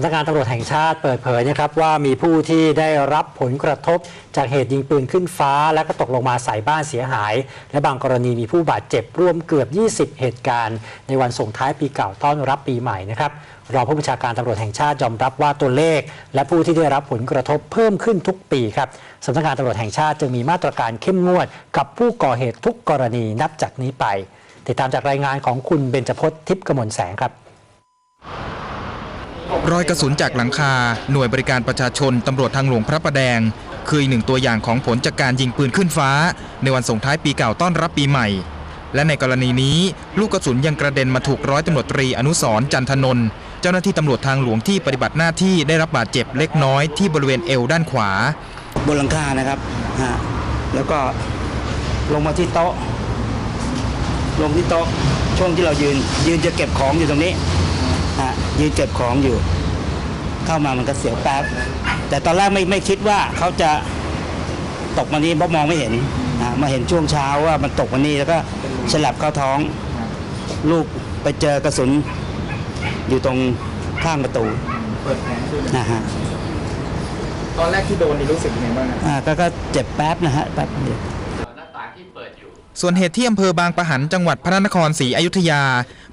ำนักงานตำรวจแห่งชาติเปิดเผยนะครับว่ามีผู้ที่ได้รับผลกระทบจากเหตุยิงปืนขึ้นฟ้า และก็ตกลงมาใส่บ้านเสียหาย และบางกรณีมีผู้บาดเจ็บรวมเกือบ 20 เหตุการณ์ ในวันส่งท้ายปีเก่าต้อนรับปีใหม่นะครับรองผู้บัญชาการตำรวจแห่งชาติยอมรับว่าตัวเลข และผู้ที่ได้รับผลกระทบเพิ่มขึ้นทุกปีครับสำนักงานตำรวจแห่งชาติจึงมีมาตรการเข้มงวด กับผู้ก่อเหตุทุกกรณีนับจากนี้ไป ติดตามจากรายงานของคุณเบญจพจน์ทิพย์กมลแสงครับ รอยกระสุนจากหลังคา หน่วยบริการประชาชนตำรวจทางหลวงพระประแดง คืออีกหนึ่งตัวอย่างของผลจากการยิงปืนขึ้นฟ้า ในวันส่งท้ายปีเก่าต้อนรับปีใหม่ และในกรณีนี้ ลูกกระสุนยังกระเด็นมาถูกร้อยตำรวจตรีอนุสรจันทนนท์เจ้าหน้าที่ตำรวจทางหลวงที่ปฏิบัติหน้าที่ได้รับบาดเจ็บเล็กน้อยที่บริเวณเอวด้านขวา บนหลังคานะครับฮะแล้วก็ลงมาที่โต๊ะ ลงที่โต๊ะช่วงที่เรายืนยืนจะเก็บของอยู่ตรงนี้ฮะยืนเก็บของอยู่ เข้ามามันก็เสียวแป๊บแต่ตอนแรกไม่ไม่คิดว่าเขาจะตกมานี้เพราะมองไม่เห็นนะมาเห็นช่วงเช้าว่ามันตกมานี้แล้วก็ฉลับเข้าท้อง ลูกไปเจอกระสุน อยู่ตรงข้างประตูเปิดแผลคือนะฮะตอนแรกที่โดนนี่รู้สึกยังไงบ้างอ่าก็ก็เจ็บแป๊บนะฮะแป๊บเดียวส่วนเหตุที่อำเภอบางปะหันจังหวัดพระนครศรีอยุธยา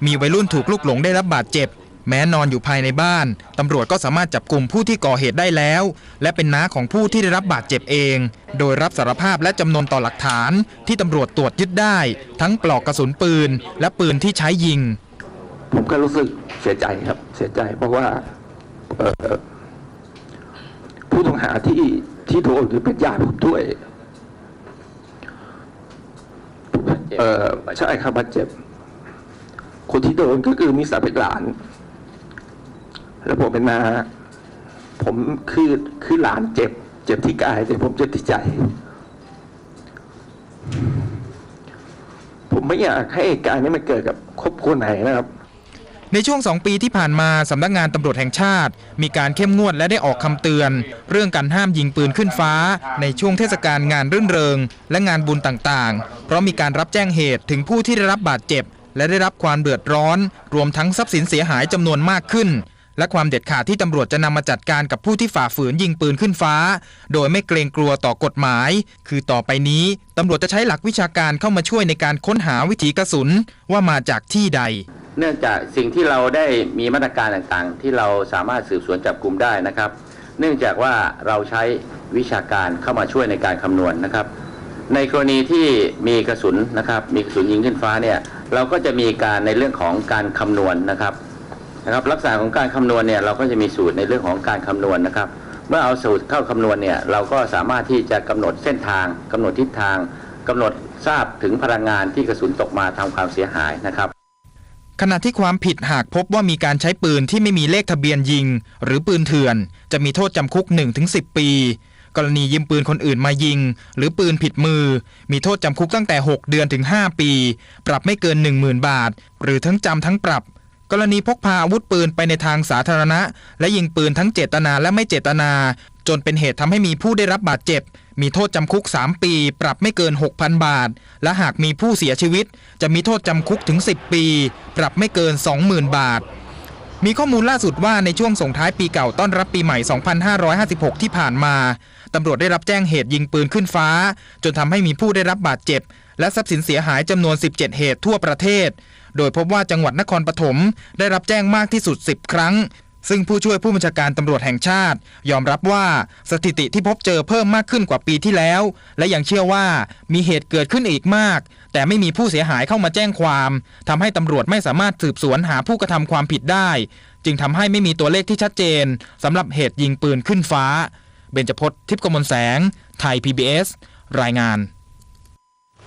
มีวัยรุ่นถูกลูกหลงได้รับบาดเจ็บ แม้นอนอยู่ภายในบ้าน ตำรวจก็สามารถจับกลุ่มผู้ที่ก่อเหตุได้แล้ว และเป็นน้าของผู้ที่ได้รับบาดเจ็บเอง โดยรับสารภาพและจำนวนต่อหลักฐาน ที่ตำรวจตรวจยึดได้ ทั้งปลอกกระสุนปืน และปืนที่ใช้ยิง ผมก็รู้สึกเสียใจครับเสียใจเพราะว่าผู้ต้องหาที่ที่โดนคือเป็นญาติผมด้วยใช่ครับบาดเจ็บ คนที่โดนก็คือมีศักดิ์เป็นหลาน แล้วผมเป็นนาผมคือคือหลานเจ็บ เจ็บที่กายแต่ผมเจ็บที่ใจ ผมไม่อยากให้การนี้มันเกิดกับครอบครัวไหนนะครับในช่วง 2 ปีที่ผ่านมาสำนักงานตำรวจแห่งชาติ มีการเข้มงวดและได้ออกคำเตือน เรื่องการห้ามยิงปืนขึ้นฟ้า ในช่วงเทศกาลงานรื่นเริง และงานบุญต่างๆ เพราะมีการรับแจ้งเหตุถึงผู้ที่ได้รับบาดเจ็บ และได้รับความเดือดร้อน รวมทั้งทรัพย์สินเสียหายจำนวนมากขึ้น และความเด็ดขาดที่ตำรวจจะนำมาจัดการกับผู้ที่ฝ่าฝืนยิงปืนขึ้นฟ้า โดยไม่เกรงกลัวต่อกฎหมาย คือต่อไปนี้ตำรวจจะใช้หลักวิชาการเข้ามาช่วยในการค้นหาวิถีกระสุนว่ามาจากที่ใด เนื่องจากสิ่งที่เราได้มีมาตรการต่างๆ ที่เราสามารถสืบสวนจับกลุ่มได้นะครับ เนื่องจากว่าเราใช้วิชาการเข้ามาช่วยในการคำนวณนะครับ ในกรณีที่มีกระสุนนะครับ มีกระสุนยิงขึ้นฟ้าเนี่ยเราก็จะมีการในเรื่องของการคำนวณนะครับ นะครับลักษณะของการคำนวณเนี่ยเราก็จะมีสูตรในเรื่องของการคำนวณนะครับ เมื่อเอาสูตรเข้าคำนวณเนี่ยเราก็สามารถที่จะกำหนดเส้นทางกำหนดทิศทางกำหนดทราบถึงพลังงานที่กระสุนตกมาทำความเสียหายนะครับ ขณะที่ความผิดหากพบว่ามีการใช้ปืนที่ไม่มีเลขทะเบียนยิง หรือปืนเถื่อน จะมีโทษจำคุก 1-10 ปี กรณียืมปืนคนอื่นมายิง หรือปืนผิดมือ มีโทษจำคุกตั้งแต่ 6 เดือนถึง 5 ปี ปรับไม่เกิน 10,000 บาท หรือทั้งจำทั้งปรับ กรณีพกพาอาวุธปืนไปในทางสาธารณะ และยิงปืนทั้งเจตนาและไม่เจตนา จนเป็นเหตุทำให้มีผู้ได้รับบาดเจ็บ มีโทษจำคุก 3 ปี ปรับไม่เกิน 6,000 บาท และหากมีผู้เสียชีวิต จะมีโทษจำคุกถึง 10 ปี ปรับไม่เกิน 20,000 บาทมีข้อมูลล่าสุดว่าในช่วงส่งท้ายปีเก่าต้อนรับปีใหม่ 2556 ที่ผ่านมา ตำรวจได้รับแจ้งเหตุยิงปืนขึ้นฟ้า จนทำให้มีผู้ได้รับบาดเจ็บ และทรัพย์สินเสียหายจำนวน 17 เหตุทั่วประเทศ โดยพบว่าจังหวัดนครปฐมได้รับแจ้งมากที่สุด 10 ครั้ง ซึ่งผู้ช่วยผู้บัญชาการตำรวจแห่งชาติ ยอมรับว่าสถิติที่พบเจอเพิ่มมากขึ้นกว่าปีที่แล้ว และยังเชื่อว่ามีเหตุเกิดขึ้นอีกมาก แต่ไม่มีผู้เสียหายเข้ามาแจ้งความทำให้ตำรวจไม่สามารถสืบสวนหาผู้กระทำความผิดได้ จึงทำให้ไม่มีตัวเลขที่ชัดเจนสำหรับเหตุยิงปืนขึ้นฟ้า เบญจพจน์ทิพย์กมลแสง ไทย PBS รายงาน